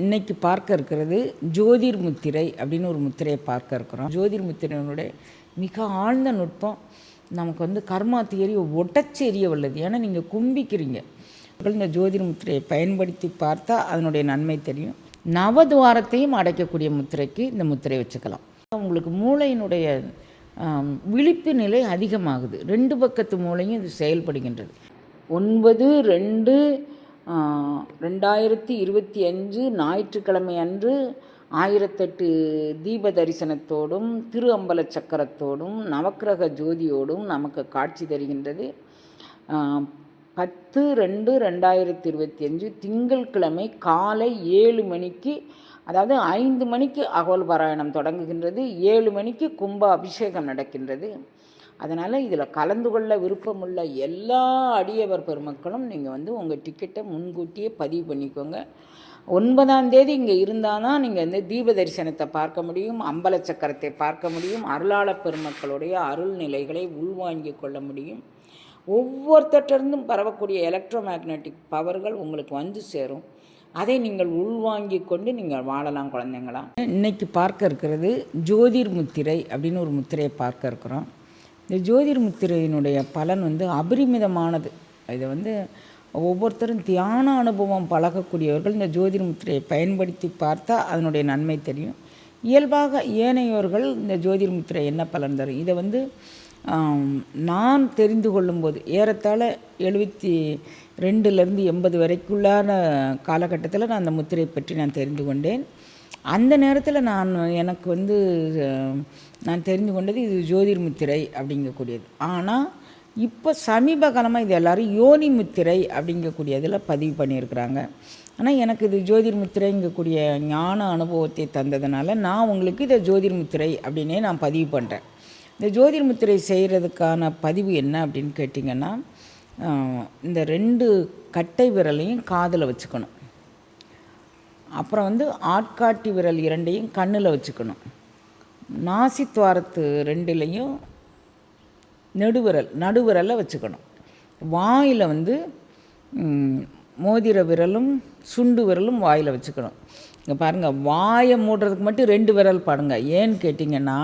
இன்னைக்கு பார்க்க இருக்கிறது ஜோதிர் முத்திரை அப்படின்னு ஒரு முத்திரையை பார்க்க இருக்கிறோம். ஜோதிர் முத்திரையினுடைய மிக ஆழ்ந்த நுட்பம் நமக்கு வந்து கர்மா தியரியை ஒட்டச்சி எறிய வல்லது. ஏன்னா நீங்கள் கும்பிக்கிறீங்க. இந்த ஜோதிர் முத்திரையை பயன்படுத்தி பார்த்தா அதனுடைய நன்மை தெரியும். நவதுவாரத்தையும் அடைக்கக்கூடிய முத்திரைக்கு இந்த முத்திரை வச்சுக்கலாம். உங்களுக்கு மூளையினுடைய விழிப்பு நிலை அதிகமாகுது. ரெண்டு பக்கத்து மூளையும் இது செயல்படுகின்றது. ஒன்பது ரெண்டு ரெண்டாயிரத்தி இருபத்தி அஞ்சு ஞாயிற்றுக்கிழமை அன்று ஆயிரத்தெட்டு தீப தரிசனத்தோடும் திரு அம்பல சக்கரத்தோடும் நவக்கிரக ஜோதியோடும் நமக்கு காட்சி தருகின்றது. பத்து ரெண்டு ரெண்டாயிரத்தி இருபத்தி அஞ்சு திங்கள் கிழமை காலை ஏழு மணிக்கு அதாவது ஐந்து மணிக்கு அகோல் பாராயணம் தொடங்குகின்றது. ஏழு மணிக்கு கும்ப அபிஷேகம் நடக்கின்றது. அதனால் இதில் கலந்து கொள்ள விருப்பமுள்ள எல்லா அடியவர் பெருமக்களும் நீங்கள் வந்து உங்கள் டிக்கெட்டை முன்கூட்டியே பதிவு பண்ணிக்கோங்க. ஒன்பதாம் தேதி இங்கே இருந்தால் தான் நீங்கள் வந்து தீப தரிசனத்தை பார்க்க முடியும் அம்பல சக்கரத்தை பார்க்க முடியும் அருளாளப் பெருமக்களுடைய அருள் நிலைகளை உள்வாங்கிக் கொள்ள முடியும். ஒவ்வொருத்தட்டிருந்தும் பரவக்கூடிய எலக்ட்ரோ மேக்னெட்டிக் பவர்கள் உங்களுக்கு வந்து சேரும். அதை நீங்கள் உள்வாங்கி கொண்டு நீங்கள் வாழலாம் குழந்தைங்களாம் இன்றைக்கி பார்க்க இருக்கிறது ஜோதிர் முத்திரை அப்படின்னு ஒரு முத்திரையை பார்க்க இருக்கிறோம். இந்த ஜோதிர் முத்திரையினுடைய பலன் வந்து அபரிமிதமானது. இதை வந்து ஒவ்வொருத்தரும் தியான அனுபவம் பழகக்கூடியவர்கள் இந்த ஜோதிர் முத்திரையை பயன்படுத்தி பார்த்தா அதனுடைய நன்மை தெரியும். இயல்பாக ஏனையோர்கள் இந்த ஜோதிர் முத்திரை என்ன பலன் தரும்? இதை வந்து நான் தெரிந்து கொள்ளும்போது ஏறத்தாழ எழுபத்தி ரெண்டுலேருந்து எண்பது வரைக்குள்ளான காலகட்டத்தில் நான் அந்த முத்திரை பற்றி நான் தெரிந்து கொண்டேன். அந்த நேரத்தில் நான் எனக்கு வந்து நான் தெரிந்து கொண்டது இது ஜோதிர் முத்திரை அப்படிங்கக்கூடியது. ஆனால் இப்போ சமீப காலமாக இது எல்லோரும் யோனி முத்திரை அப்படிங்கக்கூடியதில் பதிவு பண்ணியிருக்கிறாங்க. ஆனால் எனக்கு இது ஜோதிர் முத்திரைங்கக்கூடிய ஞான அனுபவத்தை தந்ததுனால நான் உங்களுக்கு இதை ஜோதிர் முத்திரை அப்படின்னே நான் பதிவு பண்ணுறேன் இந்த ஜோதிர் முத்திரை செய்கிறதுக்கான பதிவு என்ன அப்படின்னு கேட்டிங்கன்னா இந்த ரெண்டு கட்டை விரலையும் காதில் வச்சுக்கணும். அப்புறம் வந்து ஆட்காட்டி விரல் இரண்டையும் கண்ணில் வச்சுக்கணும். நாசித்துவாரத்து ரெண்டுலேயும் நெடுவிரல் நடுவிரலை வச்சுக்கணும். வாயில் வந்து மோதிர விரலும் சுண்டு விரலும் வாயில் வச்சுக்கணும். இங்கே பாருங்கள் வாயை மூடுறதுக்கு மட்டும் ரெண்டு விரல் பாடுங்க. ஏன்னு கேட்டிங்கன்னா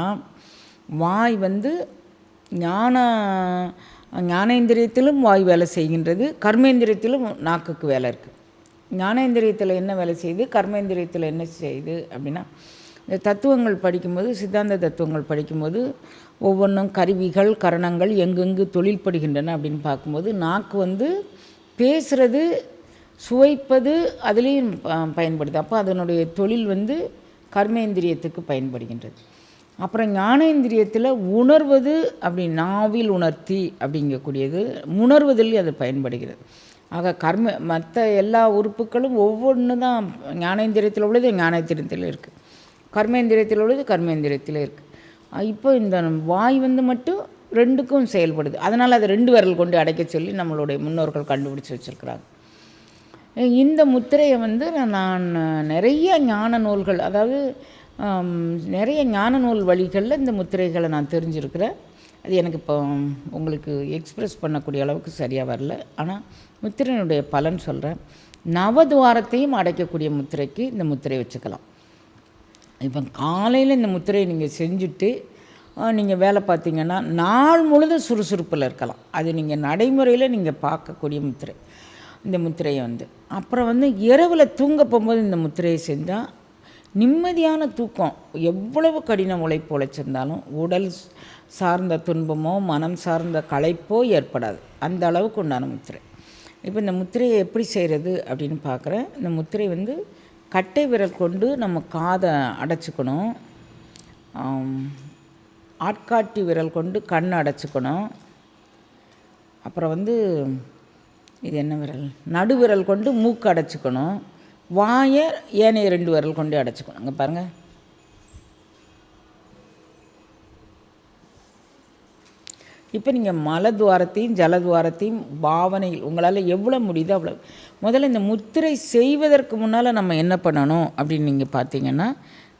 வாய் வந்து ஞான ஞானேந்திரியத்திலும் வாய் வேலை செய்கின்றது கர்மேந்திரியத்திலும் நாக்குக்கு வேலை இருக்குது ஞானேந்திரியத்தில் என்ன வேலை செய்யுது கர்மேந்திரியத்தில் என்ன செய்யுது அப்படின்னா இந்த தத்துவங்கள் படிக்கும்போது சித்தாந்த தத்துவங்கள் படிக்கும்போது ஒவ்வொன்றும் கருவிகள் கரணங்கள் எங்கெங்கு தொழில்படுகின்றன அப்படின்னு பார்க்கும்போது நாக்கு வந்து பேசுகிறது சுவைப்பது அதுலேயும் பயன்படுது. அப்போ அதனுடைய தொழில் வந்து கர்மேந்திரியத்துக்கு பயன்படுகின்றது. அப்புறம் ஞானேந்திரியத்தில் உணர்வது அப்படி நாவில் உணர்த்தி அப்படிங்கக்கூடியது உணர்வதில் அது பயன்படுகிறது. ஆக கர்ம மற்ற எல்லா உறுப்புகளும் ஒவ்வொன்று தான் ஞானேந்திரியத்தில் உள்ளது ஞானேந்திரியத்தில் இருக்குது கர்மேந்திரியத்தில் உள்ளது கர்மேந்திரியத்தில் இருக்குது இப்போ இந்த வாய் வந்து மட்டும் ரெண்டுக்கும் செயல்படுது. அதனால் அதை ரெண்டு விரல் கொண்டு அடைக்க சொல்லி நம்மளுடைய முன்னோர்கள் கண்டுபிடிச்சி வச்சுருக்குறாங்க. இந்த முத்திரையை வந்து நான் நிறைய ஞான நூல்கள் அதாவது நிறைய ஞான நூல் வழிகளில் இந்த முத்திரைகளை நான் தெரிஞ்சிருக்கிறேன். அது எனக்கு இப்போ உங்களுக்கு எக்ஸ்ப்ரெஸ் பண்ணக்கூடிய அளவுக்கு சரியாக வரல. ஆனால் முத்திரையினுடைய பலன் சொல்கிறேன் நவதுவாரத்தையும் அடைக்கக்கூடிய முத்திரைக்கு இந்த முத்திரை வச்சுக்கலாம். இப்போ காலையில் இந்த முத்திரையை நீங்கள் செஞ்சுட்டு நீங்கள் வேலை பார்த்தீங்கன்னா நாள் முழுதும் சுறுசுறுப்பில் இருக்கலாம். அது நீங்கள் நடைமுறையில் நீங்கள் பார்க்கக்கூடிய முத்திரை. இந்த முத்திரையை வந்து. அப்புறம் வந்து இரவில் தூங்க போகும்போது இந்த முத்திரையை செஞ்சால் நிம்மதியான தூக்கம். எவ்வளவு கடின உழைப்பு உழைச்சிருந்தாலும் உடல் சார்ந்த துன்பமோ மனம் சார்ந்த களைப்போ ஏற்படாது. அந்த அளவுக்கு உண்டான முத்திரை. இப்போ இந்த முத்திரையை எப்படி செய்கிறது அப்படின்னு பார்க்குறேன். இந்த முத்திரை வந்து கட்டை விரல் கொண்டு நம்ம காதை அடைச்சிக்கணும். ஆட்காட்டி விரல் கொண்டு கண் அடைச்சிக்கணும். அப்புறம் வந்து இது என்ன விரல்? நடு விரல் கொண்டு மூக்கு அடைச்சிக்கணும். வாயை ஏனைய ரெண்டு விரல் கொண்டு அடைச்சிக்கணும். அங்கே பாருங்கள் இப்போ நீங்கள் மலத்வாரத்தையும் ஜலத்வாரத்தையும் பாவனையில் உங்களால் எவ்வளோ முடியுதோ அவ்வளோ முதல்ல இந்த முத்திரை செய்வதற்கு முன்னால் நம்ம என்ன பண்ணணும் அப்படின்னு நீங்கள் பார்த்தீங்கன்னா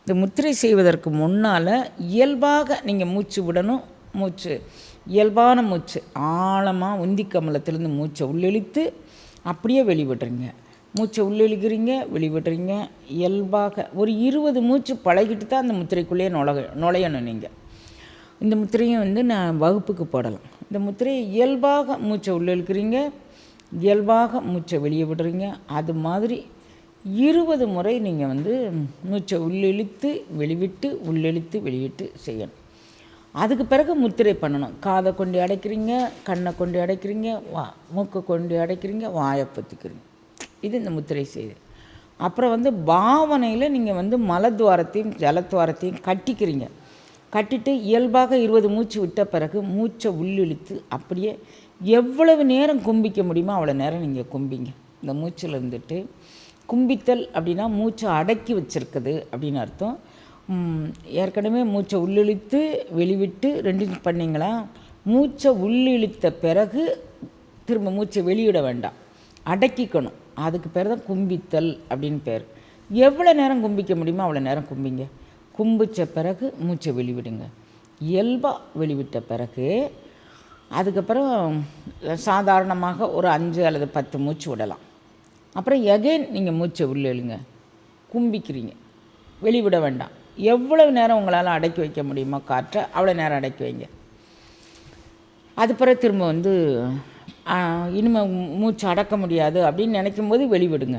இந்த முத்திரை செய்வதற்கு முன்னால் இயல்பாக நீங்கள் மூச்சு விடணும் மூச்சு. இயல்பான மூச்சு. ஆழமாக உந்தி கமலத்திலேருந்து மூச்சை உள்ளிழித்து அப்படியே வெளிவிடுறீங்க. மூச்சை உள்ளிழுக்கிறீங்க வெளிவிடுறீங்க. இயல்பாக ஒரு இருபது மூச்சு பழகிட்டு தான் அந்த முத்திரைக்குள்ளேயே நுழைய நுழையணும் நீங்கள் இந்த முத்திரையும் வந்து நான் வகுப்புக்கு போடலாம். இந்த முத்திரையை இயல்பாக மூச்சை உள்ளே இழுக்கிறீங்க இயல்பாக மூச்சை வெளியே விடுறீங்க. அது மாதிரி இருபது முறை நீங்கள் வந்து மூச்சை உள்ளிழுத்து வெளிவிட்டு உள்ளிழுத்து வெளிவிட்டு செய்யணும். அதுக்கு பிறகு முத்திரை பண்ணணும். காதை கொண்டு அடைக்கிறீங்க கண்ணை கொண்டு அடைக்கிறீங்க வா மூக்கை கொண்டு அடைக்கிறீங்க வாயை பற்றிக்கிறீங்க இது இந்த முத்திரை செய்து. அப்புறம் வந்து பாவனையில் நீங்கள் வந்து மலத்வாரத்தையும் ஜலத்வாரத்தையும் கட்டிக்கிறீங்க. கட்டிட்டு இயல்பாக இருபது மூச்சு விட்ட பிறகு மூச்சை உள்ளிழுத்து அப்படியே எவ்வளவு நேரம் கும்பிக்க முடியுமோ அவ்வளோ நேரம் நீங்கள் கும்பிங்க. இந்த மூச்சில் இருந்துட்டு கும்பித்தல் அப்படின்னா மூச்சை அடக்கி வச்சிருக்குது அப்படின்னு அர்த்தம். ஏற்கனவே மூச்சை உள்ளிழுத்து வெளிவிட்டு ரெண்டு பண்ணிங்களா? மூச்சை உள்ளிழுத்த பிறகு திரும்ப மூச்சை வெளியிட வேண்டாம். அடக்கிக்கணும். அதுக்கு பேர் தான் கும்பித்தல் அப்படின்னு பேர். எவ்வளோ நேரம் கும்பிக்க முடியுமோ அவ்வளோ நேரம் கும்பிங்க. கும்பிச்ச பிறகு மூச்சை வெளிவிடுங்க. இயல்பாக வெளிவிட்ட பிறகு அதுக்கப்புறம் சாதாரணமாக ஒரு அஞ்சு அல்லது பத்து மூச்சு விடலாம். அப்புறம் எகைன் நீங்கள் மூச்சை உள்ளே எழுங்க கும்பிக்கிறீங்க. வெளிவிட வேண்டாம். எவ்வளவு நேரம் உங்களால் அடக்கி வைக்க முடியுமோ காற்றை அவ்வளோ நேரம் அடக்கி வைங்க. அது பிறகு திரும்ப வந்து இனிமேல் மூச்சு அடக்க முடியாது அப்படின்னு நினைக்கும் போது வெளிவிடுங்க.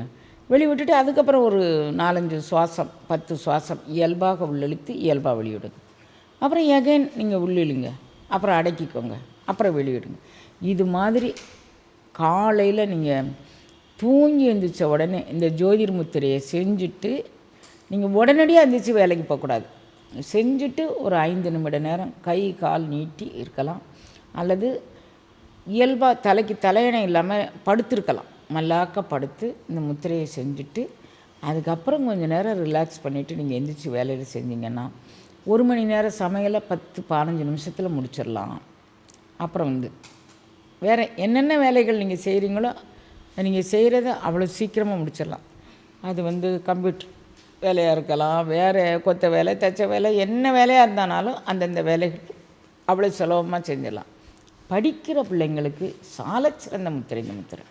வெளிவிட்டுட்டு அதுக்கப்புறம் ஒரு நாலஞ்சு சுவாசம் பத்து சுவாசம் இயல்பாக உள்ளிழுத்து இயல்பாக வெளியிடுங்க அப்புறம் எகைன் நீங்கள் உள்ளிழுங்க. அப்புறம் அடக்கிக்கோங்க. அப்புறம் வெளியிடுங்க இது மாதிரி காலையில் நீங்கள் தூங்கி எழுந்திரிச்ச உடனே இந்த ஜோதிர் முத்திரையை செஞ்சுட்டு நீங்கள் உடனடியாக எழுந்திரிச்சு வேலைக்கு போகக்கூடாது. செஞ்சுட்டு ஒரு ஐந்து நிமிட நேரம் கை கால் நீட்டி இருக்கலாம். அல்லது இயல்பாக தலைக்கு தலையணை இல்லாமல் படுத்திருக்கலாம். மல்லாக்க படுத்து இந்த முத்திரையை செஞ்சுட்டு அதுக்கப்புறம் கொஞ்சம் நேரம் ரிலாக்ஸ் பண்ணிவிட்டு நீங்கள் எந்திரிச்சு வேலையில் செஞ்சீங்கன்னா ஒரு மணி நேரம் சமையலை பத்து பதினஞ்சு நிமிஷத்தில் முடிச்சிடலாம். அப்புறம் வந்து வேறு என்னென்ன வேலைகள் நீங்கள் செய்கிறீங்களோ நீங்கள் செய்கிறத அவ்வளோ சீக்கிரமாக முடிச்சிடலாம். அது வந்து கம்ப்யூட்டர் வேலையாக இருக்கலாம் வேறு கொத்த வேலை தச்ச வேலை என்ன வேலையாக இருந்தானாலும் அந்தந்த வேலைகள் அவ்வளோ சுலபமாக செஞ்சிடலாம். படிக்கிற பிள்ளைங்களுக்கு சாலச்சிறந்த முத்திரை இந்த முத்திரை.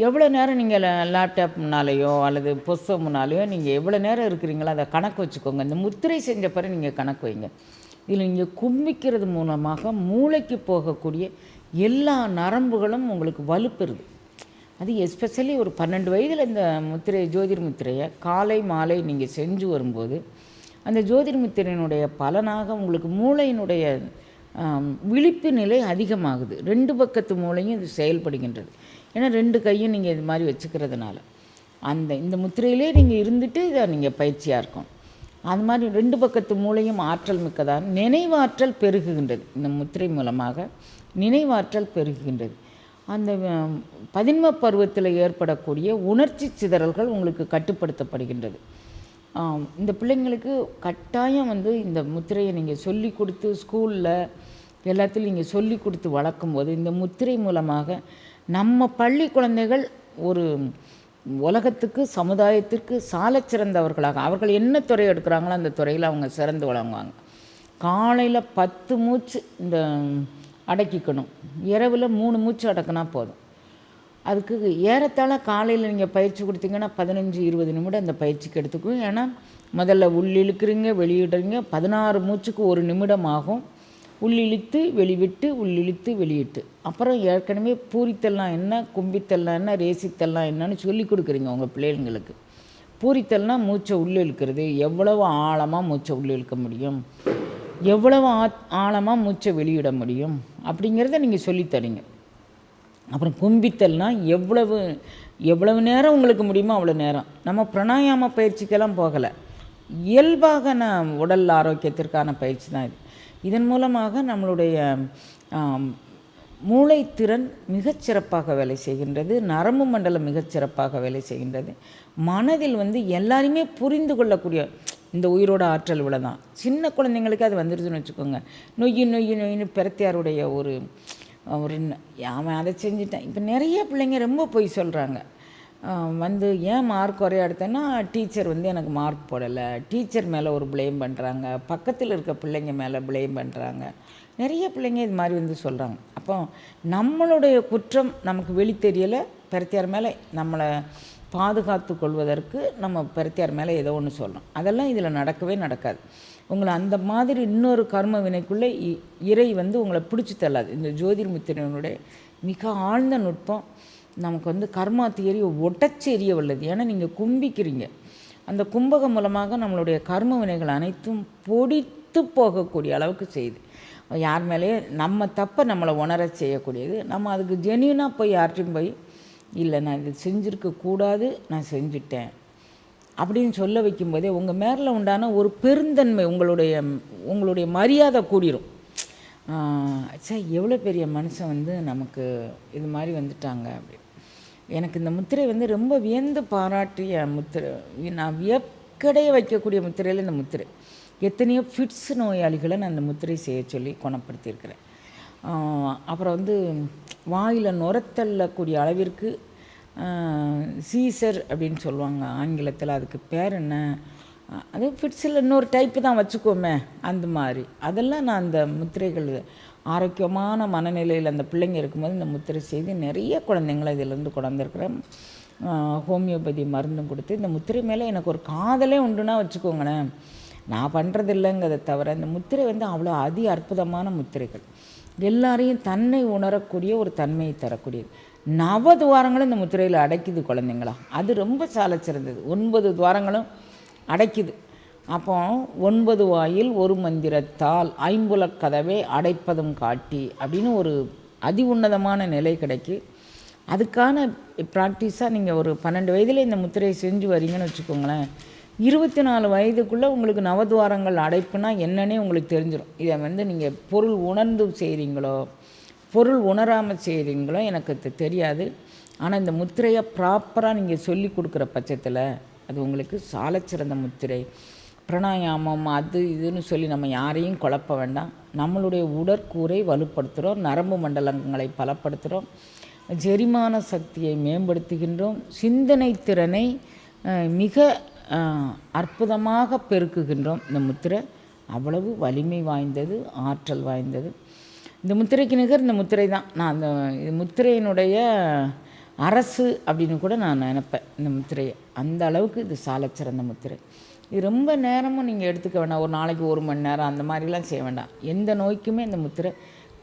எவ்வளோ நேரம் நீங்கள் லேப்டாப் முன்னாலேயோ அல்லது புஸ்தகம் முன்னாலேயோ நீங்கள் எவ்வளோ நேரம் இருக்கிறீங்களோ அதை கணக்கு வச்சுக்கோங்க. இந்த முத்திரை செஞ்ச பிறகு நீங்கள் கணக்கு வைங்க. இதில் நீங்கள் கும்பிக்கிறது மூலமாக மூளைக்கு போகக்கூடிய எல்லா நரம்புகளும் உங்களுக்கு வலுப்பெறுது. அது எஸ்பெஷலி ஒரு பன்னெண்டு வயதில் இந்த முத்திரை ஜோதிர் முத்திரையை காலை மாலை நீங்கள் செஞ்சு வரும்போது அந்த ஜோதிர் முத்திரையினுடைய பலனாக உங்களுக்கு மூளையினுடைய விழிப்பு நிலை அதிகமாகுது. ரெண்டு பக்கத்து மூளையும் இது செயல்படுகின்றது. ஏன்னா ரெண்டு கையும் நீங்கள் இது மாதிரி வச்சுக்கிறதுனால. அந்த இந்த முத்திரையிலே நீங்கள் இருந்துட்டு இதை நீங்கள் பயிற்சியாக இருக்கும் அது மாதிரி ரெண்டு பக்கத்து மூளையும் ஆற்றல் மிக்கதாக நினைவாற்றல் பெருகுகின்றது. இந்த முத்திரை மூலமாக நினைவாற்றல் பெருகுகின்றது. அந்த பதின்ம பருவத்தில் ஏற்படக்கூடிய உணர்ச்சி சிதறல்கள் உங்களுக்கு கட்டுப்படுத்தப்படுகின்றது. இந்த பிள்ளைங்களுக்கு கட்டாயம் வந்து இந்த முத்திரையை நீங்கள் சொல்லி கொடுத்து ஸ்கூலில் எல்லாத்துலையும் நீங்கள் சொல்லி கொடுத்து வளர்க்கும்போது இந்த முத்திரை மூலமாக நம்ம பள்ளி குழந்தைகள் ஒரு உலகத்துக்கு சமுதாயத்திற்கு சால சிறந்தவர்களாக அவர்கள் என்ன துறை எடுக்கிறாங்களோ அந்த துறையில் அவங்க சிறந்து வழங்குவாங்க காலையில் பத்து மூச்சு இந்த அடக்கிக்கணும். இரவில் மூணு மூச்சு அடக்கினா போதும். அதுக்கு ஏறத்தாழ காலையில் நீங்கள் பயிற்சி கொடுத்தீங்கன்னா பதினஞ்சு இருபது நிமிடம் அந்த பயிற்சிக்கு எடுத்துக்கும் ஏன்னா முதல்ல உள்ளிழுக்கிறீங்க வெளியிடுறீங்க பதினாறு மூச்சுக்கு ஒரு நிமிடம் ஆகும். உள்ளிழுத்து வெளிவிட்டு உள்ளிழுத்து வெளியிட்டு. அப்புறம் ஏற்கனவே பூரித்தல்லாம் என்ன கும்பித்தல்லாம் என்ன ரேசித்தல்லாம் என்னன்னு சொல்லி கொடுக்குறீங்க உங்கள் பிள்ளைங்களுக்கு. பூரித்தல்னா மூச்சை உள்ளே இழுக்கிறது எவ்வளவு ஆழமாக மூச்சை உள்ளே இழுக்க முடியும்? எவ்வளவு ஆ ஆழமாக மூச்சை வெளியிட முடியும்? அப்படிங்கிறத நீங்கள் சொல்லித்தரீங்க அப்புறம் கும்பித்தல்னால் எவ்வளவு எவ்வளவு நேரம் உங்களுக்கு முடியுமோ அவ்வளோ நேரம். நம்ம பிராணாயாம பயிற்சிக்கெல்லாம் போகலை. இயல்பாக நான் உடல் ஆரோக்கியத்திற்கான பயிற்சி தான் இது. இதன் மூலமாக நம்மளுடைய மூளைத்திறன் மிகச்சிறப்பாக வேலை செய்கின்றது நரம்பு மண்டலம் மிகச்சிறப்பாக வேலை செய்கின்றது. மனதில் வந்து எல்லாருமே புரிந்து கொள்ளக்கூடிய இந்த உயிரோட ஆற்றல் இவ்வளோ தான் சின்ன குழந்தைங்களுக்கு அது வந்துடுதுன்னு வச்சுக்கோங்க. நொய்யு நொய்யு நொய்னு பிரத்தியாருடைய ஒரு ஒரு அவன் அதை செஞ்சுட்டான். இப்போ நிறைய பிள்ளைங்க ரொம்ப பொய் சொல்கிறாங்க வந்து ஏன் மார்க் குறைய எடுத்தேன்னா டீச்சர் வந்து எனக்கு மார்க் போடலை. டீச்சர் மேலே ஒரு ப்ளேம் பண்ணுறாங்க பக்கத்தில் இருக்க பிள்ளைங்க மேலே ப்ளேம் பண்ணுறாங்க நிறைய பிள்ளைங்க இது மாதிரி வந்து சொல்கிறாங்க அப்போ நம்மளுடைய குற்றம் நமக்கு வெளி தெரியலை. பெருத்தியார் மேலே நம்மளை பாதுகாத்து கொள்வதற்கு நம்ம பெருத்தியார் மேலே ஏதோ ஒன்று சொல்லணும். அதெல்லாம் இதில் நடக்கவே நடக்காது. உங்களை அந்த மாதிரி இன்னொரு கர்ம வினைக்குள்ளே இ- இறை வந்து உங்களை பிடிச்சி தள்ளாது. இந்த ஜோதிர் முத்திரனுடைய மிக ஆழ்ந்த நுட்பம் நமக்கு வந்து கர்மா தியரி ஒட்டச்சி எரிய வல்லது ஏன்னா நீங்கள் கும்பிக்கிறீங்க. அந்த கும்பகம் மூலமாக நம்மளுடைய கர்ம வினைகள் அனைத்தும் பொடித்து போகக்கூடிய அளவுக்கு செய்யுது. யார் மேலேயே நம்ம தப்பை நம்மளை உணர செய்யக்கூடியது. நம்ம அதுக்கு ஜென்யூனாக போய் யார்ட்டையும் போய் இல்லை நான் இது செஞ்சுருக்க கூடாது நான் செஞ்சுட்டேன். அப்படின்னு சொல்ல வைக்கும்போதே உங்கள் மேலே உண்டான ஒரு பெருந்தன்மை உங்களுடைய உங்களுடைய மரியாதை கூடிரும். சே எவ்வளோ பெரிய மனுஷன் வந்து நமக்கு இது மாதிரி வந்துட்டாங்க அப்படி எனக்கு இந்த முத்திரை வந்து ரொம்ப வியந்து பாராட்டிய முத்திரை. நான் வியக்கடைய வைக்கக்கூடிய முத்திரையில் இந்த முத்திரை. எத்தனையோ ஃபிட்ஸ் நோயாளிகளை நான் அந்த முத்திரை செய்ய சொல்லி குணப்படுத்தியிருக்கிறேன். அப்புறம் வந்து வாயில் நுரத்தள்ளக்கூடிய அளவிற்கு சீசர் அப்படின்னு சொல்லுவாங்க ஆங்கிலத்தில். அதுக்கு பேர் என்ன? அது ஃபிட்ஸில் இன்னொரு டைப்பு தான் வச்சுக்கோமே அந்த மாதிரி. அதெல்லாம் நான் அந்த முத்திரைகள் ஆரோக்கியமான மனநிலையில் அந்த பிள்ளைங்க இருக்கும்போது இந்த முத்திரை செய்து நிறைய குழந்தைங்களை இதிலேருந்து கொண்டாந்துருக்குறேன். ஹோமியோபதி மருந்தும் கொடுத்து இந்த முத்திரை மேலே எனக்கு ஒரு காதலே உண்டுன்னா வச்சுக்கோங்களேன். நான் பண்ணுறது இல்லைங்கிறத தவிர இந்த முத்திரை வந்து அவ்வளோ அதி அற்புதமான முத்திரைகள். எல்லாரையும் தன்னை உணரக்கூடிய ஒரு தன்மையை தரக்கூடியது. நவ துவாரங்களும் இந்த முத்திரையில் அடைக்குது குழந்தைங்களா? அது ரொம்ப சாலச் சிறந்தது. ஒன்பது துவாரங்களும் அடைக்குது. அப்போ ஒன்பது வாயில் ஒரு மந்திரத்தால் ஐம்புலக் கதவை அடைப்பதும் காட்டி அப்படின்னு ஒரு அதி உன்னதமான நிலை கிடைக்கு. அதுக்கான ப்ராக்டிஸாக நீங்கள் ஒரு பன்னெண்டு வயதில் இந்த முத்திரையை செஞ்சு வரீங்கன்னு வச்சுக்கோங்களேன். இருபத்தி நாலு வயதுக்குள்ளே உங்களுக்கு நவதுவாரங்கள் அடைப்புனா என்னன்னே உங்களுக்கு தெரிஞ்சிடும் இதை வந்து நீங்கள் பொருள் உணர்ந்து செய்கிறீங்களோ பொருள் உணராமல் செய்கிறீங்களோ எனக்கு தெரியாது. ஆனால் இந்த முத்திரையை ப்ராப்பராக நீங்கள் சொல்லி கொடுக்குற பட்சத்தில் அது உங்களுக்கு சாலச்சிறந்த முத்திரை. பிரணாயாமம் அது இதுன்னு சொல்லி நம்ம யாரையும் குழப்ப வேண்டாம். நம்மளுடைய உடற்கூரை வலுப்படுத்துகிறோம் நரம்பு மண்டலங்களை பலப்படுத்துகிறோம் ஜெரிமான சக்தியை மேம்படுத்துகின்றோம் சிந்தனை திறனை மிக அற்புதமாக பெருக்குகின்றோம். இந்த முத்திரை அவ்வளவு வலிமை வாய்ந்தது ஆற்றல் வாய்ந்தது. இந்த முத்திரைக்கு நிகர் இந்த முத்திரை தான். நான் அந்த இது முத்திரையினுடைய அரசு அப்படின்னு கூட நான் நினப்பேன் இந்த முத்திரையை. அந்த அளவுக்கு இது சாலச்சிறந்த முத்திரை. இது ரொம்ப நேரமும் நீங்கள் எடுத்துக்க வேண்டாம் ஒரு நாளைக்கு ஒரு மணி நேரம் அந்த மாதிரிலாம் செய்ய வேண்டாம். எந்த நோய்க்குமே இந்த முத்திரை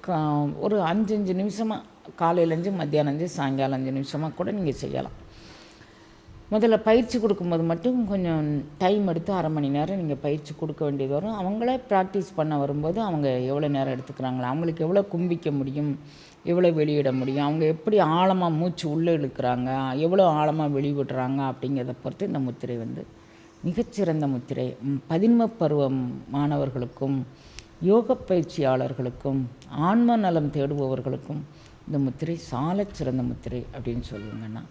கா- ஒரு அஞ்சு அஞ்சு நிமிஷமாக காலையிலஞ்சு மத்தியானம் அஞ்சு சாயங்காலம் அஞ்சு நிமிஷமாக கூட நீங்கள் செய்யலாம். முதல்ல பயிற்சி கொடுக்கும்போது மட்டும் கொஞ்சம் டைம் எடுத்து அரை மணி நேரம் நீங்கள் பயிற்சி கொடுக்க வேண்டியது வரும். அவங்களே ப்ராக்டிஸ் பண்ண வரும்போது அவங்க எவ்வளோ நேரம் எடுத்துக்கிறாங்களா அவங்களுக்கு எவ்வளோ கும்பிக்க முடியும் எவ்வளோ வெளியிட முடியும் அவங்க எப்படி ஆழமாக மூச்சு உள்ளே இழுக்கிறாங்க எவ்வளோ ஆழமாக வெளிவிடுறாங்க அப்படிங்கிறத பொறுத்து இந்த முத்திரை வந்து மிகச்சிறந்த முத்திரை. பதின்ம பருவம் மாணவர்களுக்கும் யோக பயிற்சியாளர்களுக்கும் ஆன்ம நலம் தேடுபவர்களுக்கும் இந்த முத்திரை சாலச் சிறந்த முத்திரை அப்படின்னு சொல்லுவாங்கன்னா